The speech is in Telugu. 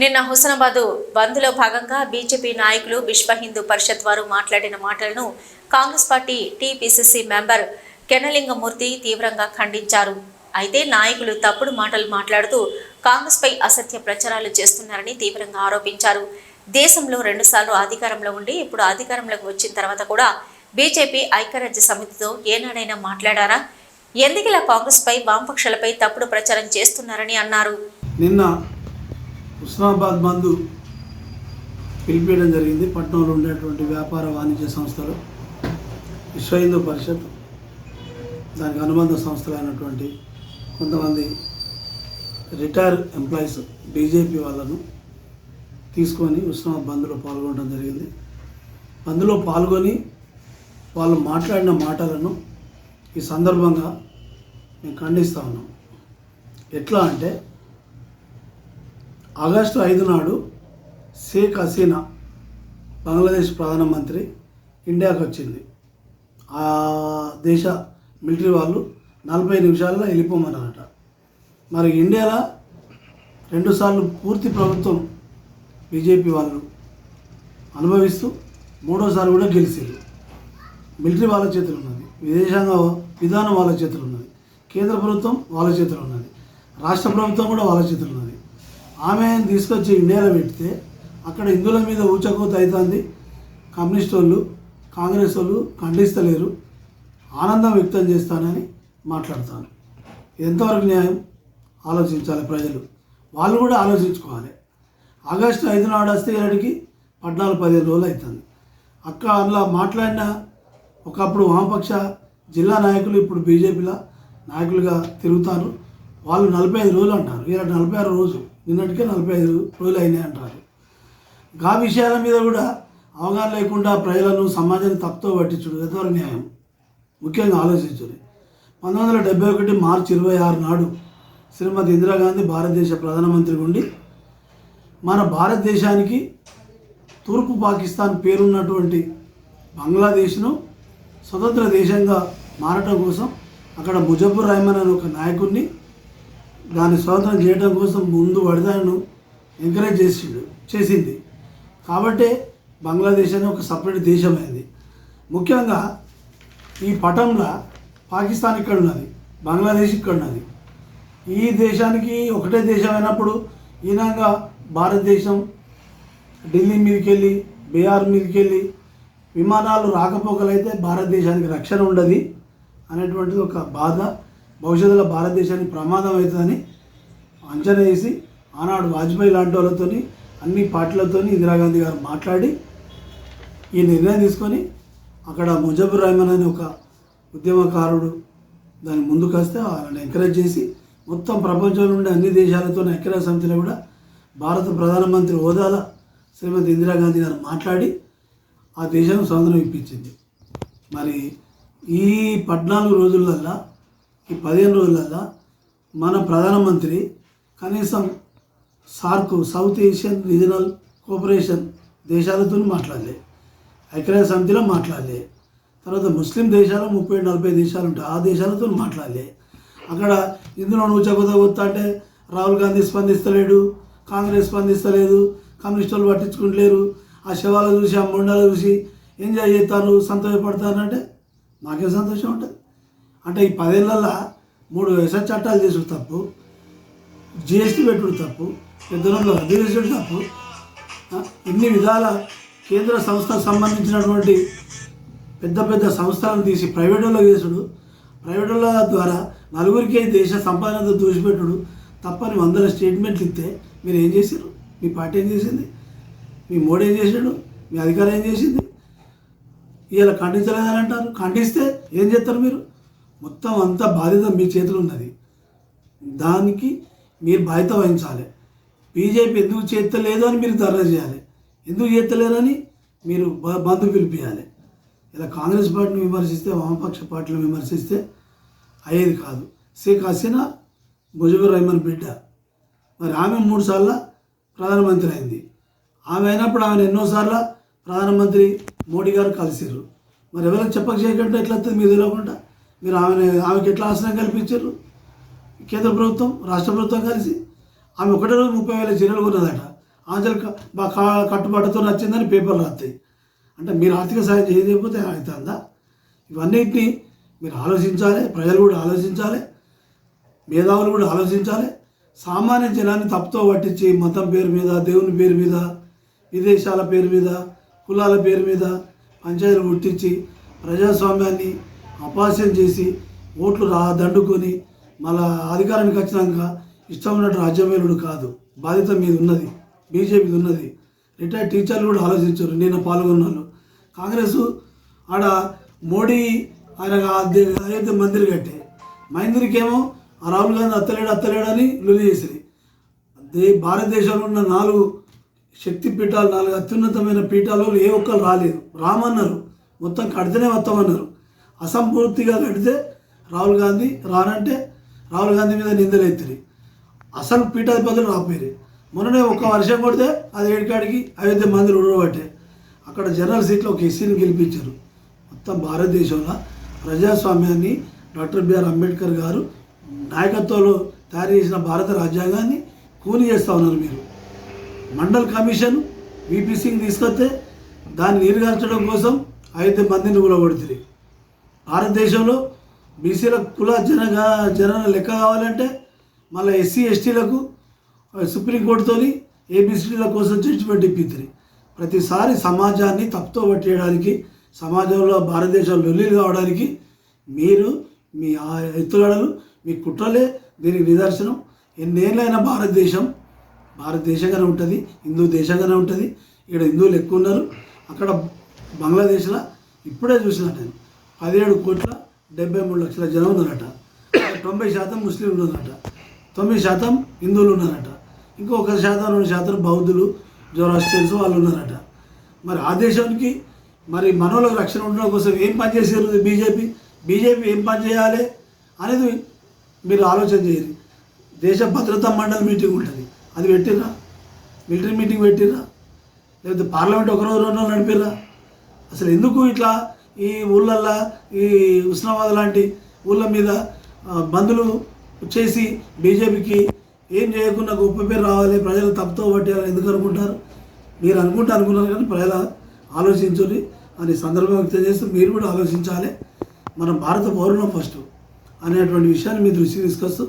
నిన్న హుస్నాబాద్ బంద్లో భాగంగా బీజేపీ నాయకులు విశ్వ హిందూ పరిషత్ వారు మాట్లాడిన మాటలను కాంగ్రెస్ పార్టీ టీపీసీసీ మెంబర్ కెనలింగమూర్తి తీవ్రంగా ఖండించారు. అయితే నాయకులు తప్పుడు మాటలు మాట్లాడుతూ కాంగ్రెస్పై అసత్య ప్రచారాలు చేస్తున్నారని తీవ్రంగా ఆరోపించారు. దేశంలో రెండుసార్లు అధికారంలో ఉండి ఇప్పుడు అధికారంలోకి వచ్చిన తర్వాత కూడా బీజేపీ ఐక్యరాజ్య సమితితో ఏనాడైనా మాట్లాడారా? ఎందుకిలా కాంగ్రెస్పై వామపక్షాలపై తప్పుడు ప్రచారం చేస్తున్నారని అన్నారు. నిన్న హుస్నాబాద్ బంధు పిలిపేయడం జరిగింది. పట్టణంలో ఉండేటువంటి వ్యాపార వాణిజ్య సంస్థలు విశ్వ హిందూ పరిషత్ దానికి అనుబంధ సంస్థలైనటువంటి కొంతమంది రిటైర్ ఎంప్లాయీస్ బీజేపీ వాళ్ళను తీసుకొని హుస్నాబాద్ బంద్లో పాల్గొనడం జరిగింది. బంద్లో పాల్గొని వాళ్ళు మాట్లాడిన మాటలను ఈ సందర్భంగా మేము ఖండిస్తూ ఉన్నాం. ఎట్లా అంటే ఆగస్టు ఐదు నాడు షేక్ హసీనా బంగ్లాదేశ్ ప్రధానమంత్రి ఇండియాకి వచ్చింది ఆ దేశ మిలిటరీ వాళ్ళు నలభై నిమిషాల్లో వెళ్ళిపోమన్నారట. మరి ఇండియాలో రెండుసార్లు పూర్తి ప్రభుత్వం బీజేపీ వాళ్ళు అనుభవిస్తూ మూడోసారి కూడా గెలిచారు మిలిటరీ వాళ్ళ చేతులు ఉన్నది విదేశాంగ విధానం వాళ్ళ చేతులు ఉన్నది కేంద్ర ప్రభుత్వం వాళ్ళ చేతులు ఉన్నది రాష్ట్ర ప్రభుత్వం కూడా వాళ్ళ చేతులు ఉన్నది. ఆమె తీసుకొచ్చి ఇండియాలో పెడితే అక్కడ హిందువుల మీద ఊచకూత అవుతుంది. కమ్యూనిస్ట్ వాళ్ళు కాంగ్రెస్ వాళ్ళు ఖండిస్తలేరు. ఆనందం వ్యక్తం చేస్తానని మాట్లాడతాను. ఎంతవరకు న్యాయం? ఆలోచించాలి ప్రజలు. వాళ్ళు కూడా ఆలోచించుకోవాలి. ఆగస్టు ఐదు నాడు వస్తే ఇలాంటికి పద్నాలుగు పదిహేను రోజులు అవుతుంది. అక్క అందులో మాట్లాడిన ఒకప్పుడు వామపక్ష జిల్లా నాయకులు ఇప్పుడు బీజేపీలో నాయకులుగా తిరుగుతారు. వాళ్ళు నలభై ఐదు రోజులు అంటారు. ఈరోజు నలభై ఆరు రోజు నిన్నటికే నలభై ఐదు రోజులు అయినాయి అంటారు. గా విషయాల మీద కూడా అవగాహన లేకుండా ప్రజలను సమాజాన్ని తప్పుతో పట్టించుడు ఎంతవరకు న్యాయం. ముఖ్యంగా ఆలోచించుడు. పంతొమ్మిది వందల డెబ్బై ఒకటి మార్చి ఇరవై ఆరు నాడు శ్రీమతి ఇందిరాగాంధీ భారతదేశ ప్రధానమంత్రి ఉండి మన భారతదేశానికి తూర్పు పాకిస్తాన్ పేరున్నటువంటి బంగ్లాదేశ్ను స్వతంత్ర దేశంగా మారటం కోసం అక్కడ ముజఫర్ రహమాన్ అనే ఒక నాయకుడిని దాన్ని స్వాతంత్రం చేయడం కోసం ముందు వడదాను ఎంకరేజ్ చేసిండు చేసింది. కాబట్టే బంగ్లాదేశ్ అనే ఒక సపరేట్ దేశం ముఖ్యంగా ఈ పటంలో పాకిస్తాన్ ఇక్కడ ఉన్నది బంగ్లాదేశ్ ఇక్కడ ఉన్నది ఈ దేశానికి ఒకటే దేశం అయినప్పుడు ఈనాగా భారతదేశం ఢిల్లీ మీదకి వెళ్ళి బీహార్ మీదకి వెళ్ళి విమానాలు రాకపోకలైతే భారతదేశానికి రక్షణ ఉండదు అనేటువంటిది ఒక బాధ. భవిష్యత్తులో భారతదేశానికి ప్రమాదం అవుతుందని అంచనా వేసి ఆనాడు వాజ్పేయి లాంటి వాళ్ళతో అన్ని పార్టీలతోని ఇందిరాగాంధీ గారు మాట్లాడి ఈ నిర్ణయం తీసుకొని అక్కడ ముజబుర్ రహమాన్ అనే ఒక ఉద్యమకారుడు దాన్ని ముందుకు వస్తే వాళ్ళని ఎంకరేజ్ చేసి మొత్తం ప్రపంచంలో ఉండే అన్ని దేశాలతో ఐక్యరాజ్య సమితిలో కూడా భారత ప్రధానమంత్రి హోదాల శ్రీమతి ఇందిరాగాంధీ గారు మాట్లాడి ఆ దేశం స్వాతంత్రం ఇప్పించింది. మరి ఈ పద్నాలుగు రోజులల్లా ఈ పదిహేను రోజులల్లా మన ప్రధానమంత్రి కనీసం సార్కు సౌత్ ఏషియన్ రీజనల్ కోఆపరేషన్ దేశాలతో మాట్లాడలే. ఐక్యరాజ్య సమితిలో మాట్లాడలే. తర్వాత ముస్లిం దేశాలు ముప్పై నలభై దేశాలు ఉంటాయి. ఆ దేశాలతో మాట్లాడలే. అక్కడ ఇందులో నువ్వు చెబుతా కొత్తా అంటే రాహుల్ గాంధీ స్పందిస్తలేడు కాంగ్రెస్ స్పందిస్తలేదు కమ్యూనిస్టులు పట్టించుకుంటలేరు. ఆ శవాలు చూసి ఆ మొండాలు చూసి ఎంజాయ్ చేస్తారు సంతోషపడతారంటే నాకే సంతోషం ఉంటుంది? అంటే ఈ పదేళ్ళల్లో మూడు వ్యవసాయ చట్టాలు చేసుడు తప్పు జిఎస్టీ పెట్టుడు తప్పు పెద్దలలో రద్దు చేసుడు తప్పు ఇన్ని విధాల కేంద్ర సంస్థకు సంబంధించినటువంటి పెద్ద పెద్ద సంస్థలను తీసి ప్రైవేట్ వాళ్ళకి చేసుడు ప్రైవేటుల ద్వారా నలుగురికి దేశ సంపాదనతో దూసిపెట్టుడు తప్పని వందల స్టేట్మెంట్లు ఇస్తే మీరు ఏం చేశారు? మీ పార్టీ ఏం చేసింది? మీ మోడీ ఏం చేశాడు? మీ అధికారం ఏం చేసింది? ఇలా ఖండించలేదని అంటారు? ఖండిస్తే ఏం చేస్తారు మీరు? మొత్తం అంతా బాధ్యత మీ చేతిలో ఉన్నది. దానికి మీరు బాధ్యత వహించాలి. బీజేపీ ఎందుకు చేస్తలేదు అని మీరు ధర్నా చేయాలి. ఎందుకు చేస్తలేరని మీరు బ- బంధు పిలిపించాలి ఇలా కాంగ్రెస్ పార్టీని విమర్శిస్తే వామపక్ష పార్టీలను విమర్శిస్తే అయ్యేది కాదు. షేక్ హసీనా ముజబుర్ రహమాన్ బిడ్డ. మరి ఆమె మూడుసార్లు ప్రధానమంత్రి అయింది. ఆమె అయినప్పుడు ఆమెను ఎన్నోసార్లు ప్రధానమంత్రి మోడీ గారు కలిసిర్రు. మరి ఎవరికి చెప్పక చేయకుండా ఎట్లా వస్తుంది మీరు తెలియకుండా మీరు ఆమె ఆమెకి ఎట్లా ఆశ్రయం కల్పించారు? కేంద్ర ప్రభుత్వం రాష్ట్ర ప్రభుత్వం కలిసి ఆమె ఒకటే రోజు ముప్పై వేల చీరలు కొన్నదట. ఆంజల్ మా కా- కట్టుబాటుతో నచ్చిందని పేపర్లు రాస్తాయి అంటే మీరు ఆర్థిక సాయం చేయకపోతే అవుతుందా? ఇవన్నిటిని మీరు ఆలోచించాలి ప్రజలు కూడా ఆలోచించాలి మేధావులు కూడా ఆలోచించాలి. సామాన్య జనాన్ని తప్పుతో పట్టించి మతం పేరు మీద దేవుని పేరు మీద విదేశాల పేరు మీద కులాల పేరు మీద పంచాయతీలు పుట్టించి ప్రజాస్వామ్యాన్ని అపాస్యం చేసి ఓట్లు రా దండుకొని మళ్ళా అధికారానికి వచ్చినాక ఇష్టం ఉన్నట్టు రాజ్యమేలుడు కాదు. బాధ్యత మీద ఉన్నది. బీజేపీది ఉన్నది. రిటైర్డ్ టీచర్లు కూడా ఆలోచించారు. నేను పాల్గొన్నాను. కాంగ్రెస్ ఆడ మోడీ ఆయన అయోధ్య మందిర్ కట్టే. మహేంద్రకేమో ఆ రాహుల్ గాంధీ అత్తలేడు అత్తలేడు అని లొలి చేసింది. దే భారతదేశంలో ఉన్న నాలుగు శక్తి పీఠాలు నాలుగు అత్యున్నతమైన పీఠాలు ఏ ఒక్కరు రాలేదు. రామన్నారు. మొత్తం కడితేనే వస్తామన్నారు అసంపూర్తిగా కడితే రాహుల్ గాంధీ రానంటే రాహుల్ గాంధీ మీద నిందలు ఎత్తిరి. అసలు పీఠాధిపతులు రాపోయారు మొన్ననే ఒక్క వర్షం కొడితే అది ఏడుకాడికి అయోధ్య మందిరం ఉండబట్టే అక్కడ జనరల్ సీట్లో ఒక ఎస్సీని గెలిపించారు. మొత్తం భారతదేశంలో ప్రజాస్వామ్యాన్ని డాక్టర్ బిఆర్ అంబేద్కర్ గారు నాయకత్వంలో తయారు చేసిన భారత రాజ్యాంగాన్ని కూని చేస్తూ ఉన్నారు మీరు. మండల్ కమిషన్ విపి సింగ్ తీసుకొస్తే దాన్ని నీరుగార్చడం కోసం అయోధ్య మందిని కూలగొడుతుంది భారతదేశంలో బీసీల కుల జనగా జనన లెక్క కావాలంటే మళ్ళీ ఎస్సీ ఎస్టీలకు సుప్రీంకోర్టుతో ఏబిసిడీల కోసం జడ్జిమెంట్ ఇప్పింది ప్రతిసారి సమాజాన్ని తప్పుతో పట్టేయడానికి సమాజంలో భారతదేశంలో లొల్లీలు కావడానికి మీరు మీ ఆ ఎత్తుగడలు మీ కుట్రలే దీనికి నిదర్శనం. ఎన్నేళ్ళైనా భారతదేశం భారతదేశంగానే ఉంటుంది హిందూ దేశంగానే ఉంటుంది ఇక్కడ హిందువులు ఎక్కువ ఉన్నారు. అక్కడ బంగ్లాదేశ్లో ఇప్పుడే చూసినా నేను. పదిహేడు కోట్ల డెబ్బై మూడు లక్షల జనం ఉన్నారట. తొంభై శాతం ముస్లింలు ఉన్నారట. తొమ్మిది శాతం హిందువులు ఉన్నారట. ఇంకో ఒక శాతం రెండు శాతం బౌద్ధులు జోరాస్టియన్స్ వాళ్ళు ఉన్నారట. మరి ఆ దేశానికి మరి మనోళ్ళకి రక్షణ ఉండడం కోసం ఏం పని చేసారు బీజేపీ? బీజేపీ ఏం పని చేయాలి అనేది మీరు ఆలోచన చేయాలి దేశ భద్రతా మండలి మీటింగ్ ఉంటుంది. అది పెట్టిరా మిలిటరీ మీటింగ్ పెట్టిరా లేకపోతే పార్లమెంట్ ఒక రోజు రెండు రోజులు నడిపిర్రా? అసలు ఎందుకు ఇట్లా ఈ ఊళ్ళల్లో ఈ ఉస్నాబాద్ లాంటి ఊళ్ళ మీద బంధులు చేసి బీజేపీకి ఏం చేయకుండా గొప్ప పేరు రావాలి ప్రజలు తప్పుతో పట్టేయాలని ఎందుకు అనుకుంటారు? మీరు అనుకుంటే అనుకున్నారు కానీ ప్రజల ఆలోచించుని అని సందర్భం వ్యక్తం చేస్తూ మీరు కూడా ఆలోచించాలి. మనం భారత పౌరులం ఫస్ట్ అనేటువంటి విషయాన్ని మీ దృష్టికి తీసుకొస్తూ